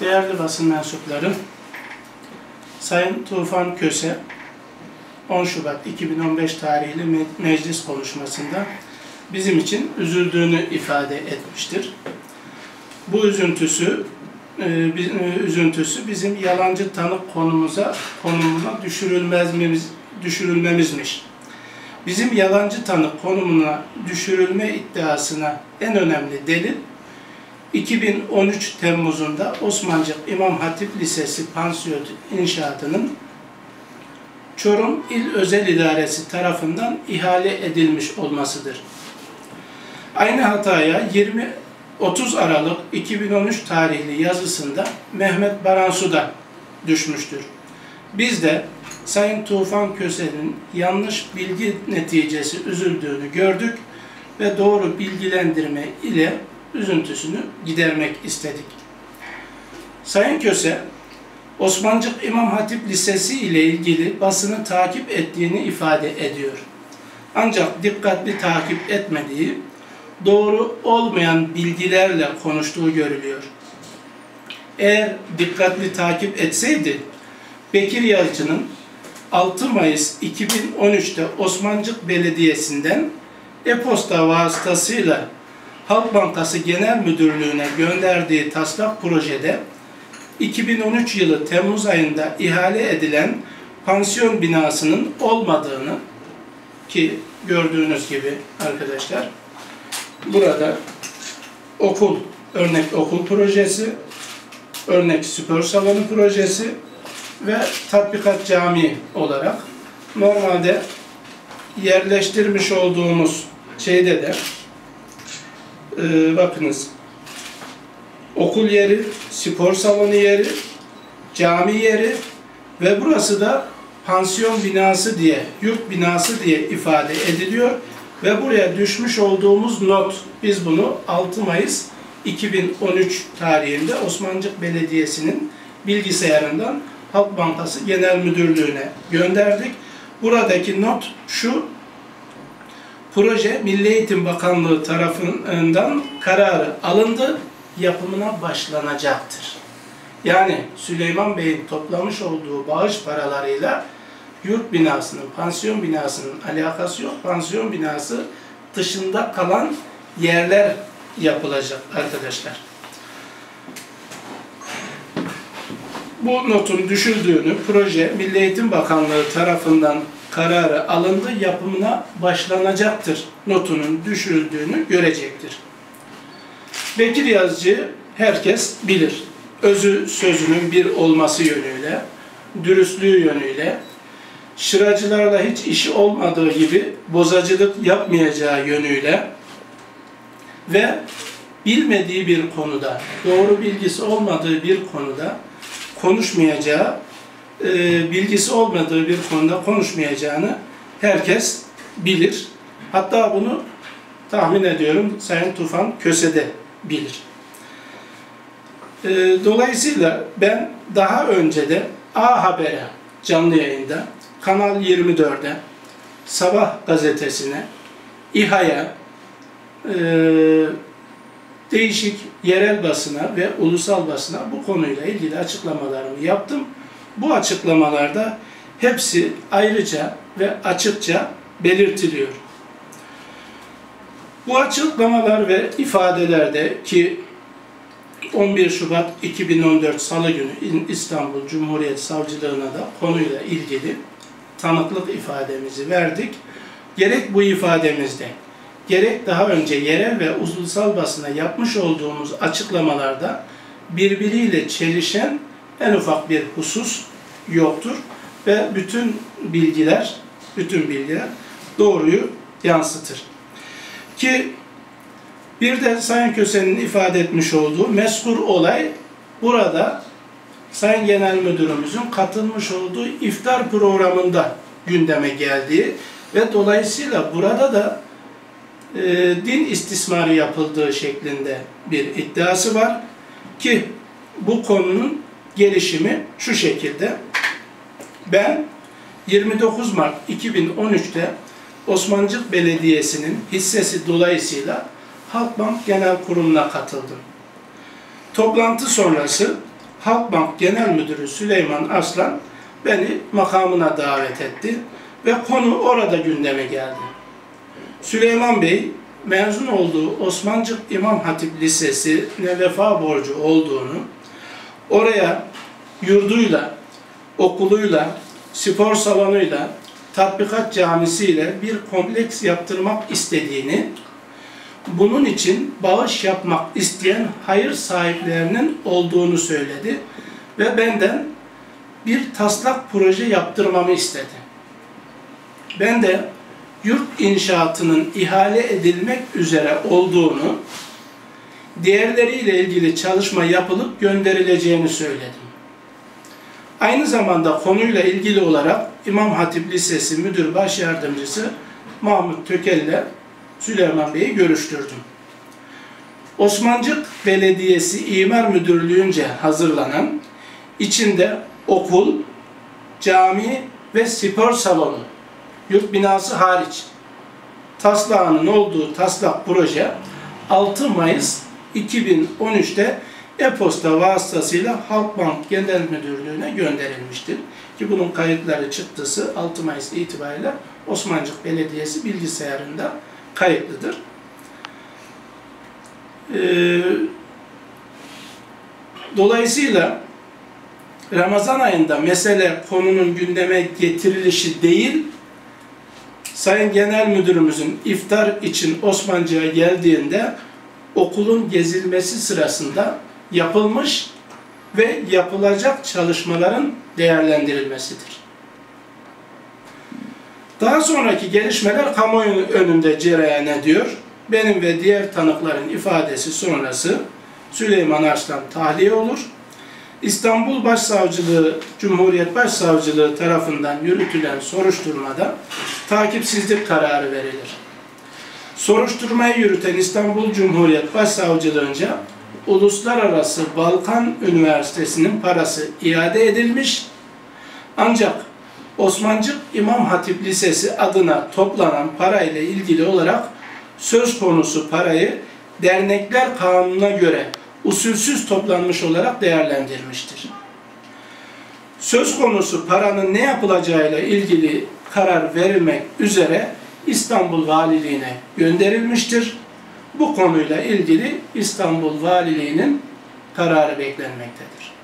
Değerli basın mensupları, Sayın Tufan Köse 10 Şubat 2015 tarihli me- meclis konuşmasında bizim için üzüldüğünü ifade etmiştir. Bu üzüntüsü e, e, üzüntüsü bizim yalancı tanık konumuza konumuna düşürülmezmiz düşürülmemizmiş. Bizim yalancı tanık konumuna düşürülme iddiasına en önemli delil 2013 Temmuz'unda Osmancık İmam Hatip Lisesi pansiyon inşaatının Çorum İl Özel İdaresi tarafından ihale edilmiş olmasıdır. Aynı hataya 20 30 Aralık 2013 tarihli yazısında Mehmet Baransu da düşmüştür. Biz de Sayın Tufan Köse'nin yanlış bilgi neticesi üzüldüğünü gördük ve doğru bilgilendirme ile üzüntüsünü gidermek istedik. Sayın Köse, Osmancık İmam Hatip Lisesi ile ilgili basını takip ettiğini ifade ediyor. Ancak dikkatli takip etmediği, doğru olmayan bilgilerle konuştuğu görülüyor. Eğer dikkatli takip etseydi, Bekir Yalçın'ın 6 Mayıs 2013'te Osmancık Belediyesi'nden e-posta vasıtasıyla Halk Bankası Genel Müdürlüğü'ne gönderdiği taslak projede 2013 yılı Temmuz ayında ihale edilen pansiyon binasının olmadığını ki gördüğünüz gibi arkadaşlar burada okul, örnek okul projesi, örnek spor salonu projesi ve tatbikat camii olarak normalde yerleştirmiş olduğumuz şeyde de e, bakınız okul yeri, spor salonu yeri, cami yeri ve burası da pansiyon binası diye, yurt binası diye ifade ediliyor ve buraya düşmüş olduğumuz not, biz bunu 6 Mayıs 2013 tarihinde Osmancık Belediyesi'nin bilgisayarından Halk Bankası Genel Müdürlüğü'ne gönderdik. Buradaki not şu, proje Milli Eğitim Bakanlığı tarafından kararı alındı, yapımına başlanacaktır. Yani Süleyman Bey'in toplamış olduğu bağış paralarıyla yurt binasının, pansiyon binasının alakası yok. Pansiyon binası dışında kalan yerler yapılacak arkadaşlar. Bu notun düşüldüğünü proje Milli Eğitim Bakanlığı tarafından kararı alındı, yapımına başlanacaktır notunun düşürüldüğünü görecektir. Bekir Yazıcı herkes bilir. Özü sözünün bir olması yönüyle, dürüstlüğü yönüyle, şıracılarla hiç işi olmadığı gibi bozacılık yapmayacağı yönüyle ve bilmediği bir konuda, doğru bilgisi olmadığı bir konuda konuşmayacağı, e, bilgisi olmadığı bir konuda konuşmayacağını herkes bilir. Hatta bunu tahmin ediyorum Sayın Tufan Köse'de bilir. E, dolayısıyla ben daha önce de A Haber'e canlı yayında, Kanal 24'e, Sabah gazetesine, İHA'ya, e, değişik yerel basına ve ulusal basına bu konuyla ilgili açıklamalarımı yaptım. Bu açıklamalarda hepsi ayrıca ve açıkça belirtiliyor. Bu açıklamalar ve ifadelerde ki 11 Şubat 2014 Salı günü İstanbul Cumhuriyet Savcılığına da konuyla ilgili tanıklık ifademizi verdik. Gerek bu ifademizde, gerek daha önce yerel ve ulusal basına yapmış olduğumuz açıklamalarda birbiriyle çelişen en ufak bir husus yoktur ve bütün bilgiler, bütün bilgiler doğruyu yansıtır. Ki bir de Sayın Köse'nin ifade etmiş olduğu meskur olay burada Sayın Genel Müdürümüzün katılmış olduğu iftar programında gündeme geldiği ve dolayısıyla burada da e, din istismarı yapıldığı şeklinde bir iddiası var ki bu konunun gelişimi şu şekilde. Ben 29 Mart 2013'te Osmancık Belediyesi'nin hissesi dolayısıyla Halkbank Genel Kurulu'na katıldım. Toplantı sonrası Halkbank Genel Müdürü Süleyman Aslan beni makamına davet etti ve konu orada gündeme geldi. Süleyman Bey mezun olduğu Osmancık İmam Hatip Lisesi ne vefa borcu olduğunu, oraya yurduyla, okuluyla, spor salonuyla, tatbikat camisiyle bir kompleks yaptırmak istediğini, bunun için bağış yapmak isteyen hayır sahiplerinin olduğunu söyledi ve benden bir taslak proje yaptırmamı istedi. Ben de yurt inşaatının ihale edilmek üzere olduğunu, diğerleriyle ilgili çalışma yapılıp gönderileceğini söyledim. Aynı zamanda konuyla ilgili olarak İmam Hatip Lisesi Müdür Baş Yardımcısı Mahmut Tökel ile Süleyman Bey'i görüştürdüm. Osmancık Belediyesi İmar Müdürlüğü'nce hazırlanan, içinde okul, cami ve spor salonu, yurt binası hariç taslağının olduğu taslak proje 6 Mayıs 2013'te e-posta vasıtasıyla Halkbank Genel Müdürlüğü'ne gönderilmiştir. Ki bunun kayıtları çıktısı 6 Mayıs itibariyle Osmancık Belediyesi bilgisayarında kayıtlıdır. Ee, dolayısıyla Ramazan ayında mesele konunun gündeme getirilişi değil, Sayın Genel Müdürümüzün iftar için Osmancık'a geldiğinde okulun gezilmesi sırasında yapılmış ve yapılacak çalışmaların değerlendirilmesidir. Daha sonraki gelişmeler kamuoyu önünde cereyan ediyor. Benim ve diğer tanıkların ifadesi sonrası Süleyman Arslan tahliye olur. İstanbul Başsavcılığı, Cumhuriyet Başsavcılığı tarafından yürütülen soruşturmada takipsizlik kararı verilir. Soruşturmayı yürüten İstanbul Cumhuriyet Başsavcılığınca Uluslararası Balkan Üniversitesi'nin parası iade edilmiş ancak Osmancık İmam Hatip Lisesi adına toplanan parayla ilgili olarak söz konusu parayı dernekler kanununa göre usulsüz toplanmış olarak değerlendirmiştir. Söz konusu paranın ne yapılacağıyla ilgili karar verilmek üzere İstanbul Valiliğine gönderilmiştir. Bu konuyla ilgili İstanbul Valiliğinin kararı beklenmektedir.